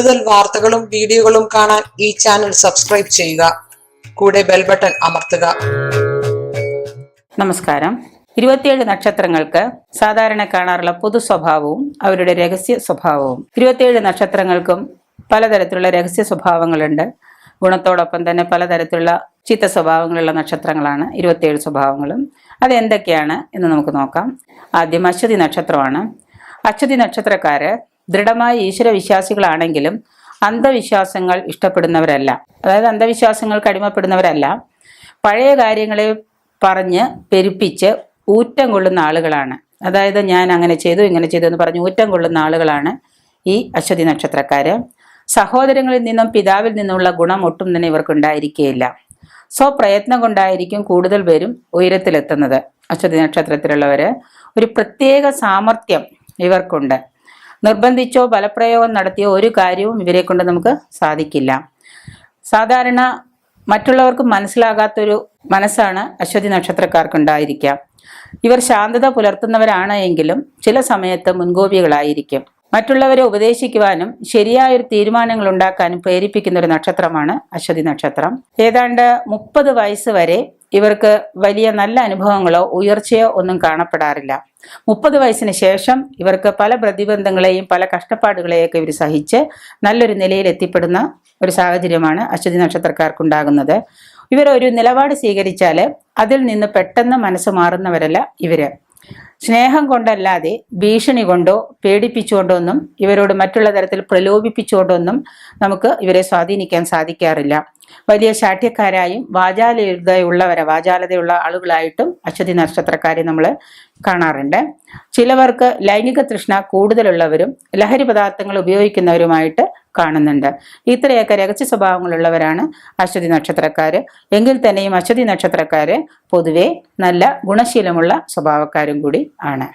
കൂടുതൽ വാർത്തകളും വീഡിയോകളും കാണാൻ ഈ ചാനൽ സബ്സ്ക്രൈബ് ചെയ്യുക. കൂടെ ബെൽ ബട്ടൺ അമർത്തുക. നമസ്കാരം. ഇരുപത്തിയേഴ് നക്ഷത്രങ്ങൾക്ക് സാധാരണ കാണാറുള്ള പൊതു സ്വഭാവവും അവരുടെ രഹസ്യ സ്വഭാവവും. ഇരുപത്തിയേഴ് നക്ഷത്രങ്ങൾക്കും പലതരത്തിലുള്ള രഹസ്യ സ്വഭാവങ്ങളുണ്ട്. ഗുണത്തോടൊപ്പം തന്നെ പലതരത്തിലുള്ള ചീത്ത സ്വഭാവങ്ങളുള്ള നക്ഷത്രങ്ങളാണ് ഇരുപത്തിയേഴ് സ്വഭാവങ്ങളും. അതെന്തൊക്കെയാണ് എന്ന് നമുക്ക് നോക്കാം. ആദ്യം അശ്വതി നക്ഷത്രമാണ്. അശ്വതി നക്ഷത്രക്കാര് ദൃഢമായ ഈശ്വരവിശ്വാസികളാണെങ്കിലും അന്ധവിശ്വാസങ്ങൾ ഇഷ്ടപ്പെടുന്നവരല്ല. അതായത് അന്ധവിശ്വാസങ്ങൾക്ക് അടിമപ്പെടുന്നവരല്ല. പഴയ കാര്യങ്ങളെ പറഞ്ഞ് പെരുപ്പിച്ച് ഊറ്റം കൊള്ളുന്ന ആളുകളാണ്. അതായത് ഞാൻ അങ്ങനെ ചെയ്തു ഇങ്ങനെ ചെയ്തു എന്ന് പറഞ്ഞ് ഊറ്റം കൊള്ളുന്ന ആളുകളാണ് ഈ അശ്വതി നക്ഷത്രക്കാര്. സഹോദരങ്ങളിൽ നിന്നും പിതാവിൽ നിന്നുള്ള ഗുണം ഒട്ടും തന്നെ ഇവർക്ക് ഉണ്ടായിരിക്കുകയില്ല സ്വപ്രയത്നം കൊണ്ടായിരിക്കും കൂടുതൽ പേരും ഉയരത്തിലെത്തുന്നത് അശ്വതി നക്ഷത്രത്തിലുള്ളവര്. ഒരു പ്രത്യേക സാമർഥ്യം ഇവർക്കുണ്ട്. നിർബന്ധിച്ചോ ബലപ്രയോഗം നടത്തിയോ ഒരു കാര്യവും ഇവരെ കൊണ്ട് നമുക്ക് സാധിക്കില്ല. സാധാരണ മറ്റുള്ളവർക്ക് മനസ്സിലാകാത്തൊരു മനസ്സാണ് അശ്വതി നക്ഷത്രക്കാർക്ക് ഉണ്ടായിരിക്കുക ഇവർ ശാന്തത പുലർത്തുന്നവരാണ് എങ്കിലും ചില സമയത്ത് മുൻകോപികളായിരിക്കും. മറ്റുള്ളവരെ ഉപദേശിക്കുവാനും ശരിയായ ഒരു തീരുമാനങ്ങൾ ഉണ്ടാക്കാനും പ്രേരിപ്പിക്കുന്ന ഒരു നക്ഷത്രമാണ് അശ്വതി നക്ഷത്രം. ഏതാണ്ട് മുപ്പത് വയസ്സ് വരെ ഇവർക്ക് വലിയ നല്ല അനുഭവങ്ങളോ ഉയർച്ചയോ ഒന്നും കാണപ്പെടാറില്ല. മുപ്പത് വയസ്സിന് ശേഷം ഇവർക്ക് പല പ്രതിബന്ധങ്ങളെയും പല കഷ്ടപ്പാടുകളെയൊക്കെ ഇവർ സഹിച്ച് നല്ലൊരു നിലയിൽ എത്തിപ്പെടുന്ന ഒരു സാഹചര്യമാണ് അശ്വതി നക്ഷത്രക്കാർക്കുണ്ടാകുന്നത്. ഇവർ ഒരു നിലപാട് സ്വീകരിച്ചാൽ അതിൽ നിന്ന് പെട്ടെന്ന് മനസ്സ് മാറുന്നവരല്ല ഇവർ. സ്നേഹം കൊണ്ടല്ലാതെ ഭീഷണി കൊണ്ടോ പേടിപ്പിച്ചുകൊണ്ടോ ഒന്നും ഇവരോട് മറ്റുള്ള തരത്തിൽ പ്രലോഭിപ്പിച്ചുകൊണ്ടൊന്നും നമുക്ക് ഇവരെ സ്വാധീനിക്കാൻ സാധിക്കാറില്ല. വലിയ ശാഠ്യക്കാരായും വാചാലതയുള്ളവരെ വാചാലതയുള്ള ആളുകളായിട്ടും അശ്വതി നക്ഷത്രക്കാരെ നമ്മൾ കാണാറുണ്ട്. ചിലവർക്ക് ലൈംഗിക തൃഷ്ണ കൂടുതലുള്ളവരും ലഹരി പദാർത്ഥങ്ങൾ ഉപയോഗിക്കുന്നവരുമായിട്ട് കാണുന്നുണ്ട്. ഇത്രയൊക്കെ രഹസ്യ സ്വഭാവങ്ങളുള്ളവരാണ് അശ്വതി നക്ഷത്രക്കാർ എങ്കിൽ തന്നെയും അശ്വതി നക്ഷത്രക്കാർ പൊതുവെ നല്ല ഗുണശീലമുള്ള സ്വഭാവക്കാരും കൂടി ആണ്.